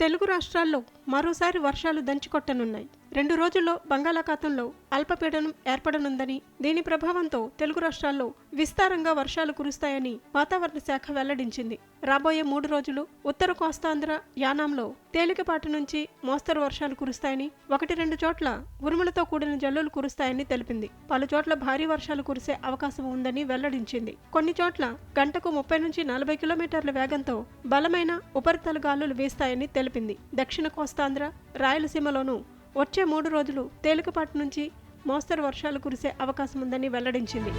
తెలుగు రాష్ట్రాల్లో మరోసారి వర్షాలు దంచుకొట్టనున్నాయి. రెండు రోజుల్లో బంగాళాఖాతంలో అల్పపీడనం ఏర్పడనుందని దీని ప్రభావంతో తెలుగు రాష్ట్రాల్లో విస్తారంగా వర్షాలు కురుస్తాయని వాతావరణ శాఖ వెల్లడించింది. రాబోయే మూడు రోజులు ఉత్తర కోస్తాంధ్ర యానాంలో తేలికపాటి నుంచి మోస్తరు వర్షాలు కురుస్తాయని ఒకటి రెండు చోట్ల ఉరుములతో కూడిన జల్లులు కురుస్తాయని తెలిపింది. పలు చోట్ల భారీ వర్షాలు కురిసే అవకాశం ఉందని వెల్లడించింది. కొన్ని చోట్ల గంటకు ముప్పై నుంచి నలభై కిలోమీటర్ల వేగంతో బలమైన ఉపరితల గాలులు వీస్తాయని తెలిపింది. దక్షిణ కోస్తాంధ్ర రాయలసీమలోనూ వచ్చే మూడు రోజులు తేలికపాటి నుంచి మోస్తరు వర్షాలు కురిసే అవకాశం ఉందని వెల్లడించింది.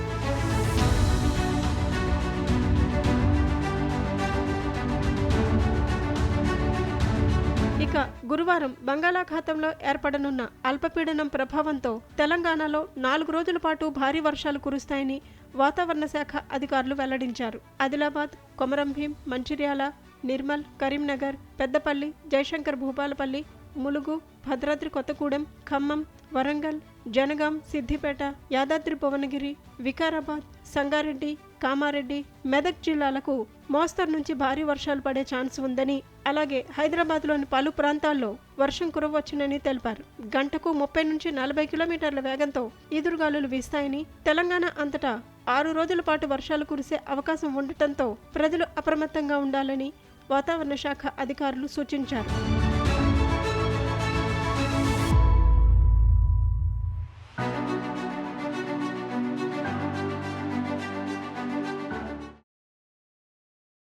ఇక గురువారం బంగాళాఖాతంలో ఏర్పడనున్న అల్పపీడనం ప్రభావంతో తెలంగాణలో నాలుగు రోజుల పాటు భారీ వర్షాలు కురుస్తాయని వాతావరణ శాఖ అధికారులు వెల్లడించారు. ఆదిలాబాద్ కొమరంభీం మంచిర్యాల నిర్మల్ కరీంనగర్ పెద్దపల్లి జయశంకర్ భూపాలపల్లి ములుగు భద్రాద్రి కొత్తగూడెం ఖమ్మం వరంగల్ జనగాం సిద్దిపేట యాదాద్రి భువనగిరి వికారాబాద్ సంగారెడ్డి కామారెడ్డి మెదక్ జిల్లాలకు మోస్తరు నుంచి భారీ వర్షాలు పడే ఛాన్స్ ఉందని అలాగే హైదరాబాద్లోని పలు ప్రాంతాల్లో వర్షం కురవచ్చునని తెలిపారు. గంటకు ముప్పై నుంచి నలభై కిలోమీటర్ల వేగంతో ఈదురుగాలులు వీస్తాయని తెలంగాణ అంతటా ఆరు రోజుల పాటు వర్షాలు కురిసే అవకాశం ఉండటంతో ప్రజలు అప్రమత్తంగా ఉండాలని వాతావరణ శాఖ అధికారులు సూచించారు.